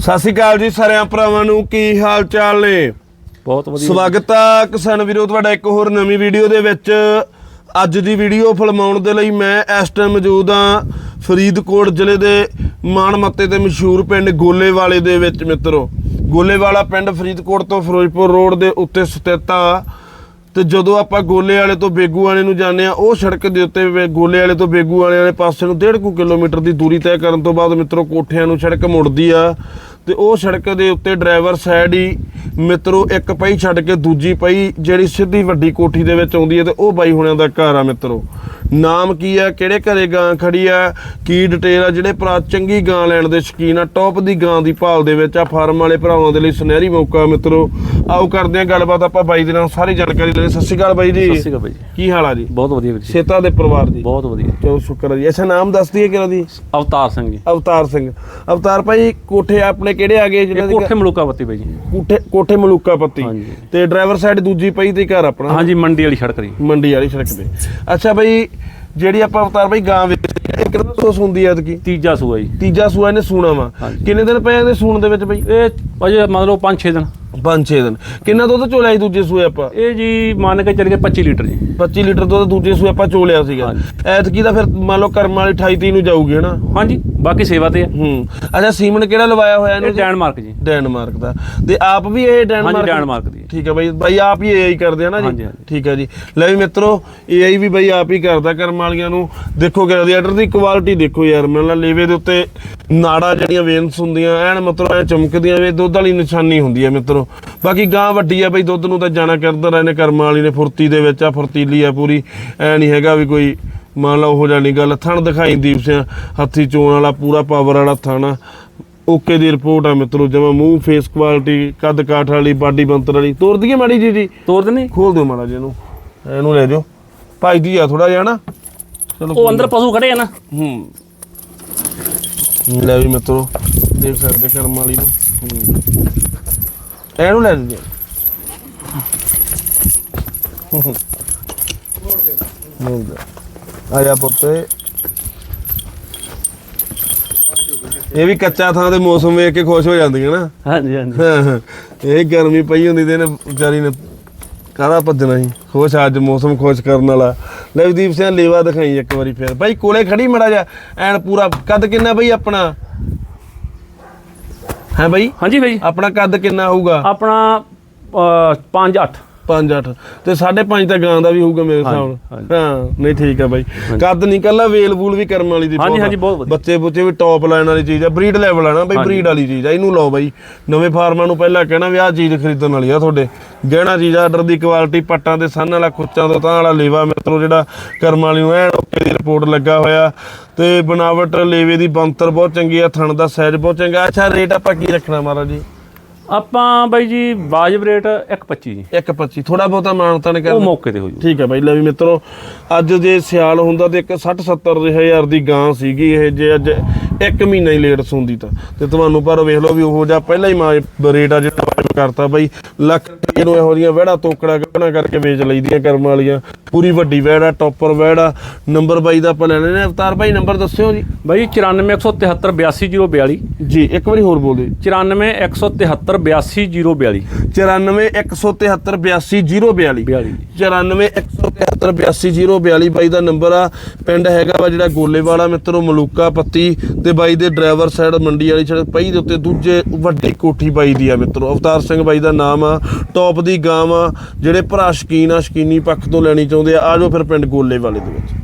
ਸਤਿ ਸ਼੍ਰੀ ਅਕਾਲ ਜੀ ਸਾਰਿਆਂ ਭਰਾਵਾਂ ਨੂੰ ਕੀ ਹਾਲ ਚਾਲ ਨੇ? ਬਹੁਤ ਵਧੀਆ ਸਵਾਗਤ ਆ ਕਿਸਾਨ ਵੀਰੋ ਤੁਹਾਡਾ ਇੱਕ ਹੋਰ ਨਵੀਂ ਵੀਡੀਓ ਦੇ ਵਿੱਚ। ਅੱਜ ਦੀ ਵੀਡੀਓ ਫਿਲਮਾਉਣ ਦੇ ਲਈ ਮੈਂ ਇਸ ਟਾਈਮ ਮੌਜੂਦ ਆ ਫਰੀਦਕੋਟ ਜ਼ਿਲ੍ਹੇ ਦੇ ਮਾਣਮੱਤੇ ਤੇ ਮਸ਼ਹੂਰ ਪਿੰਡ ਗੋਲੇਵਾਲੇ ਦੇ ਵਿੱਚ ਮਿੱਤਰੋ। ਗੋਲੇਵਾਲਾ ਪਿੰਡ ਫਰੀਦਕੋਟ ਤੋਂ ਫਿਰੋਜ਼ਪੁਰ ਰੋਡ ਦੇ ਉੱਤੇ ਸਥਿਤ ਆ। ਤੇ ਜਦੋਂ ਆਪਾਂ ਗੋਲੇ ਵਾਲੇ ਤੋਂ ਬੇਗੂ ਵਾਲੇ ਨੂੰ ਜਾਂਦੇ ਆ ਉਹ ਸੜਕ ਦੇ ਉੱਤੇ ਗੋਲੇ ਵਾਲੇ ਤੋਂ ਬੇਗੂ ਵਾਲੇ ਵਾਲੇ ਪਾਸੇ ਨੂੰ 1.5 ਕਿਲੋਮੀਟਰ ਦੀ ਦੂਰੀ ਤੈਅ ਕਰਨ ਤੋਂ ਬਾਅਦ ਮਿੱਤਰੋ ਕੋਠਿਆਂ ਨੂੰ ਸੜਕ ਮੁੜਦੀ ਆ। ਤੇ ਉਹ ਸੜਕ ਦੇ ਉੱਤੇ ਡਰਾਈਵਰ ਸਾਈਡ ਹੀ ਮਿੱਤਰੋ ਇੱਕ ਪਈ ਛੱਡ ਕੇ ਦੂਜੀ ਪਈ, ਜਿਹੜੀ ਸਿੱਧੀ ਵੱਡੀ ਕੋਠੀ ਦੇ ਵਿੱਚ ਆਉਂਦੀ ਹੈ ਤੇ ਉਹ ਬਾਈ ਹੁਣਿਆਂ ਦਾ ਘਰ ਆ ਮਿੱਤਰੋ। ਨਾਮ ਕੀ ਆ ਕਿਹੜੇ ਘਰੇ ਗਾਂ ਖੜੀ ਆ ਕੀ ਡਿਟੇਲ ਆ? ਜਿਹੜੇ ਭਰਾ ਚੰਗੀ ਗਾਂ ਲੈਣ ਦੇ ਸ਼ਕੀਨ ਆ ਟੌਪ ਦੀ ਗਾਂ ਦੀ ਭਾਲ ਦੇ ਵਿੱਚ ਆ, ਫਾਰਮ ਵਾਲੇ ਭਰਾਵਾਂ ਦੇ ਲਈ ਸੁਨਹਿਰੀ ਮੌਕਾ ਮਿੱਤਰੋ। ਆਓ ਕਰਦੇ ਆ ਗੱਲਬਾਤ ਆਪਾਂ ਬਾਈ ਦੇ ਨਾਲ ਸਾਰੀ ਜਾਣਕਾਰੀ ਲੈਣੀ ਸਤਿ ਸ਼੍ਰੀ ਅਕਾਲ ਬਾਈ ਜੀ। ਸਤਿ ਸ਼੍ਰੀ ਅਕਾਲ ਬਾਈ ਜੀ। ਕੀ ਹਾਲ ਆ ਜੀ? ਬਹੁਤ ਵਧੀਆ ਵੀਰ ਜੀ। ਸੇਤਾ ਦੇ ਪਰਿਵਾਰ ਦੀ ਬਹੁਤ ਵਧੀਆ। ਚਲੋ ਸ਼ੁਕਰ ਆ ਜੀ। ਅੱਛਾ ਨਾਮ ਦੱਸ ਦਈਏ ਕਿਹਨਾਂ ਦੀ? ਅਵਤਾਰ ਸਿੰਘ ਜੀ। ਅਵਤਾਰ ਸਿੰਘ। ਅਵਤਾਰ ਭਾਈ ਕੋਠੇ ਆਪਣੇ ਕਿਹੜੇ ਆ ਗਏ ਜਿਹਨਾਂ ਦੇ ਕੋਠੇ ਮਲੂਕਾਵਤੀ ਬਾਈ ਜੀ। ਕੋਠੇ ਕੋਠੇ ਮਲੂਕਾ ਪੱਤੀ। ਤੇ ਡਰਾਈਵਰ ਸਾਈਡ ਦੂਜੀ ਪਈ ਤੇ ਘਰ ਆਪਣਾ। ਹਾਂਜੀ ਮੰਡੀ ਵਾਲੀ ਸੜਕ ਦੀ। ਮੰਡੀ ਵਾਲੀ ਸੜਕ ਤੇ। ਅੱਛਾ ਭਾਈ ਜਿਹੜੀ ਆਪਾਂ ਅਵਤਾਰ ਭਾਈ ਗਾਂ ਵਿੱਚ ਕਿੰਨਾ ਸੋਸ ਹੁੰਦੀ ਐ ਤਕੀ ਤੀਜਾ ਸੂਆ ਜੀ। ਤੀਜਾ ਸੂਆ ਇਹਨੇ ਸੂਣਾ ਵਾ। ਕਿੰਨੇ ਦਿਨ ਪਏ ਇਹਦੇ ਸੂਣ ਦੇ ਵਿੱਚ ਭਾਈ ਇਹ ਅਜੇ ਮੰਨ ਲਓ 5-6 ਦਿਨ। 5-6 ਦਿਨ। ਕਿੰਨਾ ਦੁੱਧ ਚੋਲਿਆ ਸੀ ਦੂਜੇ ਸੂਏ ਆਪਾਂ? ਇਹ ਜੀ ਮੰਨ ਕੇ ਚੱਲ ਗਏ 25 ਲੀਟਰ ਜੀ। 25 ਲੀਟਰ ਦੁੱਧ ਦੂਜੇ ਸੂਏ ਆਪਾਂ ਚੋਲਿਆ ਸੀਗਾ। ਹਾਂਜੀ। ਐਤਕੀ ਦਾ ਫਿਰ ਮੰਨ ਲਓ ਕਰਮ ਵਾਲੀ 28 ਤੀਹ ਨੂੰ ਜਾਊਗੀ ਹਨਾ? ਹਾਂਜੀ। ਬਾਕੀ ਸੇਵਾ ਤੇ ਆ। ਹੂੰ। ਅੱਛਾ ਸੀਮਨ ਕਿਹੜਾ ਲਵਾਇਆ ਹੋਇਆ ਇਹਨੂੰ ਇਹ ਡੈਨਮਾਰਕ ਜੀ। ਡੈਨਮਾਰਕ ਦਾ। ਤੇ ਆਪ ਵੀ ਇਹ ਡੈਨਮਾਰਕ ਹਾਂਜੀ ਡੈਨਮਾਰਕ ਦੀ ਠੀਕ ਹੈ ਬਾਈ ਬਾਈ ਆਪ ਹੀ ਏਆਈ ਕਰਦੇ ਆ ਨਾ ਜੀ। ਠੀਕ ਹੈ ਜੀ। ਲੈ ਵੀ ਮਿੱਤਰੋ ਏਆਈ ਵੀ ਬਾਈ ਆਪ ਹੀ ਕਰਦਾ ਕਰਮ ਵਾਲੀਆਂ ਨੂੰ। ਦੇਖੋ ਕਿ ਰੈਡੀਏਟਰ ਦੀ ਕੁਆਲਿਟੀ ਦੇਖੋ ਯਾਰ ਮੈਨੂੰ ਲੱਗਦਾ ਲੇਵੇ ਦੇ ਉੱਤੇ ਨਾੜਾ ਜਿਹੜੀਆਂ ਵੇਨਸ ਹੁੰਦੀਆਂ ਐਨ ਮਤਲਬ ਐ ਚਮਕਦੀਆਂ ਵੇ ਦੁੱਧ ਵਾਲੀ ਨਿਸ਼ਾਨੀ ਹੁੰਦੀ ਹੈ ਮਿੱਤਰੋ। ਬਾਕੀ ਗਾਂ ਵੱਡੀ ਆ ਬਾਈ ਦੁੱਧ ਨੂੰ ਤਾਂ ਜਾਣਾ ਕਰਦਾ ਰਹੇ ਨੇ ਕਰਮ ਵਾਲੀ ਨੇ ਫੁਰਤੀ ਦੇ ਵਿੱਚ ਆ ਫੁਰਤੀਲੀ ਆ ਪੂਰੀ। ਐ ਨਹੀਂ ਹੈਗਾ ਵੀ ਕੋਈ ਮੰਨ ਲਓ ਉਹ ਜਾਨੀ ਗੱਲ ਥਣ ਦਿਖਾਈ ਦੀਪ ਸਿੰਘ ਹੱਥੀ ਚੋਣ ਵਾਲਾ ਪੂਰਾ ਪਾਵਰ ਵਾਲਾ ਥਾਣਾ। ਓਕੇ ਦੀ ਰਿਪੋਰਟ ਆ ਮਿੱਤਰੋ ਜਿਵੇਂ ਮੂੰਹ ਫੇਸ ਕੁਆਲਿਟੀ ਕੱਦ ਕਾਠ ਵਾਲੀ ਬਾਡੀ ਬੰਤਰ ਵਾਲੀ। ਤੋਰ ਦਈਏ ਮਾੜੀ ਜੀ ਜੀ। ਤੋਰ ਦਿੰਦੇ ਖੋਲ ਦਿਓ ਮਾੜਾ ਜਿਹਾ ਇਹਨੂੰ। ਇਹਨੂੰ ਲੈ ਜਾਓ। ਭਾਈ ਦੀ ਆ ਥੋੜਾ ਜਿਹਾ ਨਾ। ਚਲੋ ਉਹ ਅੰਦਰ ਪਸ਼ੂ ਖੜੇ ਆ ਨਾ। ਹੂੰ। ਲੈ ਵੀ ਮਿੱਤਰੋ ਦੇਖ ਸਕਦੇ ਕਰਮ ਵਾਲੀ ਨੂੰ। ਹੂੰ। ਇਹਨੂੰ ਲੈ ਜੀ ਆ ਜਾ ਪੁੱਤ। ਇਹ ਵੀ ਕੱਚਾ ਥਾਂ ਤੇ ਮੌਸਮ ਵੇਖ ਕੇ ਖੁਸ਼ ਹੋ ਜਾਂਦੀਆਂ ਨਾ। ਹਾਂਜੀ ਹਾਂਜੀ। ਇਹ ਗਰਮੀ ਪਈ ਹੁੰਦੀ ਤੇ ਇਹਨੇ ਵਿਚਾਰੀ ਨੇ ਕਾਹਦਾ ਭੱਜਣਾ ਸੀ? ਖੁਸ਼ ਅੱਜ ਮੌਸਮ ਖੁਸ਼ ਕਰਨ ਵਾਲਾ। ਲਵਦੀਪ ਸਿੰਘ ਲੇਵਾ ਦਿਖਾਈ ਇੱਕ ਵਾਰੀ ਫੇਰ। ਬਾਈ ਕੋਲੇ ਖੜੀ ਮੜਾ ਜਾ ਐਨ ਪੂਰਾ ਕੱਦ ਕਿੰਨਾ ਬਈ ਆਪਣਾ? ਹੈ ਬਾਈ? ਹਾਂਜੀ ਬਾਈ। ਆਪਣਾ ਕੱਦ ਕਿੰਨਾ ਹੋਊਗਾ? ਆਪਣਾ 5-8 5 8 ਤੇ 5.5 ਤਾਂ ਗਾਂ ਦਾ ਵੀ ਹੋਊਗਾ ਮੇਰੇ ਹਿਸਾਬ ਨਾਲ। ਹਾਂ ਨਹੀਂ ਠੀਕ ਆ ਬਾਈ। ਕੱਦ ਨਹੀਂ ਕੱਲਾ ਵੇਲ ਵੂਲ ਵੀ ਕਰਮ ਵਾਲੀ ਦੀ ਹਾਂਜੀ। ਹਾਂਜੀ, ਬਹੁਤ ਵਧੀਆ। ਬੱਚੇ ਬੁੱਚੇ ਵੀ ਟੌਪ ਲਾਈਨ ਵਾਲੀ ਚੀਜ਼ ਆ। ਬਰੀਡ ਲੈਵਲ ਆ ਨਾ ਬਾਈ ਬਰੀਡ ਵਾਲੀ ਚੀਜ਼ ਆ। ਇਹਨੂੰ ਲਓ ਬਾਈ। ਨਵੇਂ ਫਾਰਮਾਂ ਨੂੰ ਪਹਿਲਾਂ ਕਹਿਣਾ ਵੀ ਆਹ ਚੀਜ਼ ਖਰੀਦਣ ਵਾਲੀ ਆ ਤੁਹਾਡੇ। ਗਹਿਣਾ ਚੀਜ਼ ਆਰਡਰ ਦੀ ਕੁਆਲਿਟੀ ਪੱਟਾਂ ਦੇ ਸੰਨ ਵਾਲਾ ਖੁੱਚਾਂ ਦਾ ਤਾਂ ਵਾਲਾ ਲੇਵਾ ਮਿੱਤਰੋ ਜਿਹੜਾ ਕਰਮ ਵਾਲੀ ਨੂੰ ਐਨ ਓਕੇ ਦੀ ਰਿਪੋਰਟ ਲੱਗਾ ਹੋਇਆ। ਤੇ ਬਣਾਵਟ ਲੇਵੇ ਦੀ ਬੰਤਰ ਬਹੁਤ ਚੰਗੀ ਆ ਥਣ ਦਾ ਸਾਈਜ਼ ਬਹੁਤ ਚੰਗਾ। ਅੱਛਾ ਰੇਟ ਆਪਾਂ ਕੀ ਰੱਖਣਾ ਮਹਾਰਾਜ ਜੀ? ਆਪਾਂ ਬਾਈ ਜੀ ਵਾਜਬ ਰੇਟ 1.25 ਜੀ। 1.25 ਥੋੜਾ ਬਹੁਤਾ ਮਾਨਤਾ ਨੇ ਉਹ ਕਰਨਾ। ਮੌਕੇ ਤੇ ਹੋ ਜੂ। ਠੀਕ ਹੈ ਬਾਈ ਲੈ ਵੀ ਮਿੱਤਰੋ ਅੱਜ ਜੇ ਸਿਆਲ ਹੁੰਦਾ ਤੇ ਇੱਕ 60 70 ਹਜ਼ਾਰ ਦੀ ਗਾਂ ਸੀਗੀ ਇਹ ਜੇ ਅੱਜ ਇੱਕ ਮਹੀਨਾ ਹੀ ਲੇਟ ਸੁੰਦੀ ਤਾਂ। ਤੇ ਤੁਹਾਨੂੰ ਪਰ ਵੇਖ ਲਓ ਵੀ ਉਹੋ ਜਿਹਾ ਪਹਿਲਾਂ ਹੀ ਮਾ ਰੇਟ ਆ ਜਿਹੜਾ ਵਾਜਬ ਕਰਤਾ ਬਾਈ ਲੱਖ ਰੁਪਏ ਨੂੰ ਇਹੋ ਜਿਹੀਆਂ ਵਹਿੜਾ ਤੋਕੜਾ ਗਹਿਣਾ ਕਰਕੇ ਵੇਚ ਲਈਦੀਆਂ ਕਰਮ ਵਾਲੀਆਂ। ਪੂਰੀ ਵੱਡੀ ਵਹਿੜਾ ਟੌਪਰ ਵਹਿੜਾ ਨੰਬਰ ਬਾਈ ਦਾ ਆਪਾਂ ਲੈਣੇ ਨੇ ਅਵਤਾਰ ਬਾਈ ਨੰਬਰ ਦੱਸਿਓ ਜੀ। ਬਾਈ 94173 82042 ਜੀ ਇੱਕ ਵਾਰੀ ਹੋਰ ਬੋਲ ਦਿਓ। 94173 82042 9417782042 42 9417782042 ਬਾਈ ਦਾ ਨੰਬਰ ਆ। ਪਿੰਡ ਹੈਗਾ ਵਾ ਜਿਹੜਾ ਗੋਲੇਵਾਲਾ ਮਿੱਤਰੋ ਮਲੂਕਾ ਪੱਤੀ ਤੇ ਬਾਈ ਦੇ ਡਰਾਈਵਰ ਸਾਈਡ ਮੰਡੀ ਵਾਲੀ ਸੜਕ ਪਈ ਦੇ ਉੱਤੇ ਦੂਜੇ ਵੱਡੀ ਕੋਠੀ ਬਾਈ ਦੀ ਆ ਮਿੱਤਰੋ। ਅਵਤਾਰ ਸਿੰਘ ਬਾਈ ਦਾ ਨਾਮ ਆ ਟੌਪ ਦੀ ਗਾਂ ਆ ਜਿਹੜੇ ਭਰਾ ਸ਼ਕੀਨ ਆ, ਸ਼ਕੀਨੀ ਪੱਖ ਤੋਂ ਲੈਣੀ ਚਾਹੁੰਦੇ ਆ ਆਜੋ ਫਿਰ ਪਿੰਡ ਗੋਲੇ ਵਾਲੇ ਦੇ ਵਿੱਚ।